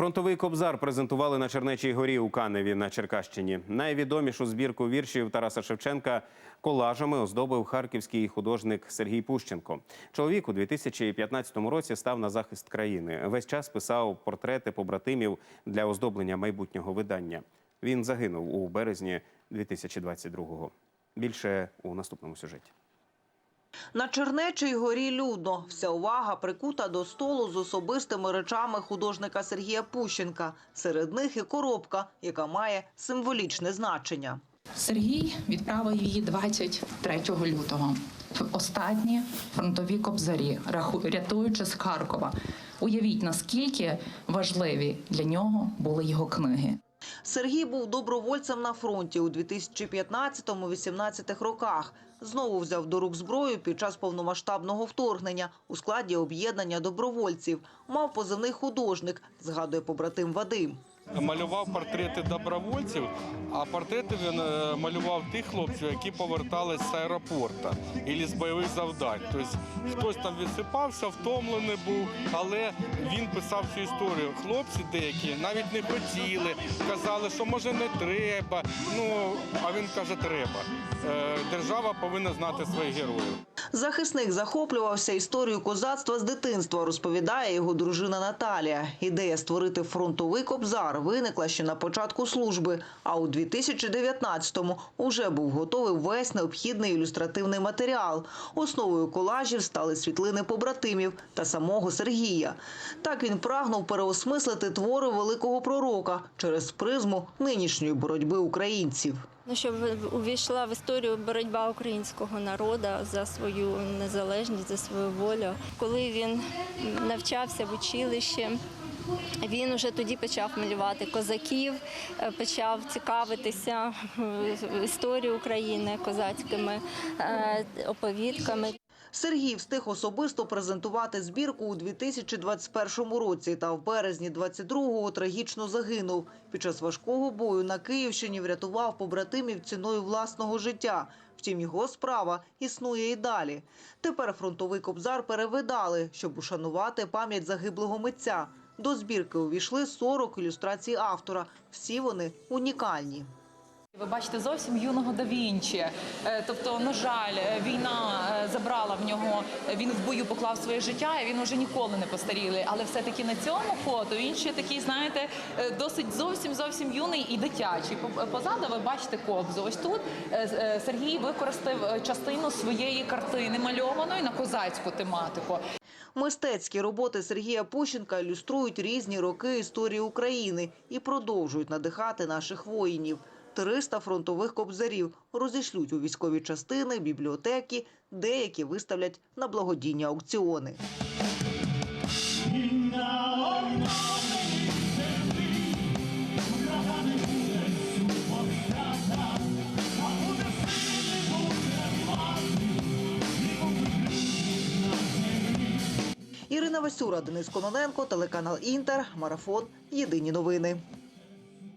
Фронтовий кобзар презентували на Чернечій горі у Каневі на Черкащині. Найвідомішу збірку віршів Тараса Шевченка колажами оздобив харківський художник Сергій Пущенко. Чоловік у 2015 році став на захист країни. Весь час писав портрети побратимів для оздоблення майбутнього видання. Він загинув у березні 2022-го. Більше у наступному сюжеті. На Чернечій горі людно. Вся увага прикута до столу з особистими речами художника Сергія Пущенка. Серед них і коробка, яка має символічне значення. Сергій відправив її 23 лютого в останні фронтові кобзарі, рятуючи з Харкова. Уявіть, наскільки важливі для нього були його книги. Сергій був добровольцем на фронті у 2015-18 роках. Знову взяв до рук зброю під час повномасштабного вторгнення у складі об'єднання добровольців. Мав позивний художник, згадує побратим Вадим. Малював портрети добровольців, а портрети він е, малював тих хлопців, які повертались з аеропорта або з бойових завдань. Тобто хтось там відсипався, втомлений був, але він писав цю історію. Хлопці деякі навіть не хотіли, казали, що може не треба. Ну а він каже, треба. Е, Держава повинна знати своїх героїв. Захисник захоплювався історією козацтва з дитинства, розповідає його дружина Наталія. Ідея створити фронтовий кобзар виникла ще на початку служби, а у 2019-му уже був готовий весь необхідний ілюстративний матеріал. Основою колажів стали світлини побратимів та самого Сергія. Так він прагнув переосмислити твори великого пророка через призму нинішньої боротьби українців. Ну, щоб увійшла в історію боротьба українського народу за свою незалежність, за свою волю. Коли він навчався в училищі, він уже тоді почав малювати козаків, е, почав цікавитися е, історією України козацькими е, оповідками. Сергій встиг особисто презентувати збірку у 2021 році та в березні 22-го трагічно загинув. Під час важкого бою на Київщині врятував побратимів ціною власного життя. Втім, його справа існує і далі. Тепер фронтовий кобзар перевидали, щоб ушанувати пам'ять загиблого митця. До збірки увійшли 40 ілюстрацій автора. Всі вони унікальні. Ви бачите зовсім юного да Вінчі. Е, Тобто, на жаль, е, війна е, забрала в нього. Він в бою поклав своє життя, і він уже ніколи не постарілий. Але все-таки на цьому фото він ще такий, знаєте, досить зовсім зовсім юний і дитячий. По- Позаду ви бачите кобзу. Ось тут Сергій використав частину своєї картини мальованої на козацьку тематику. Мистецькі роботи Сергія Пущенка ілюструють різні роки історії України і продовжують надихати наших воїнів. 300 фронтових кобзарів розішлють у військові частини, бібліотеки, деякі виставлять на благодійні аукціони. Ірина Васюра, Денис Кононенко, телеканал Інтер, Марафон. Єдині новини.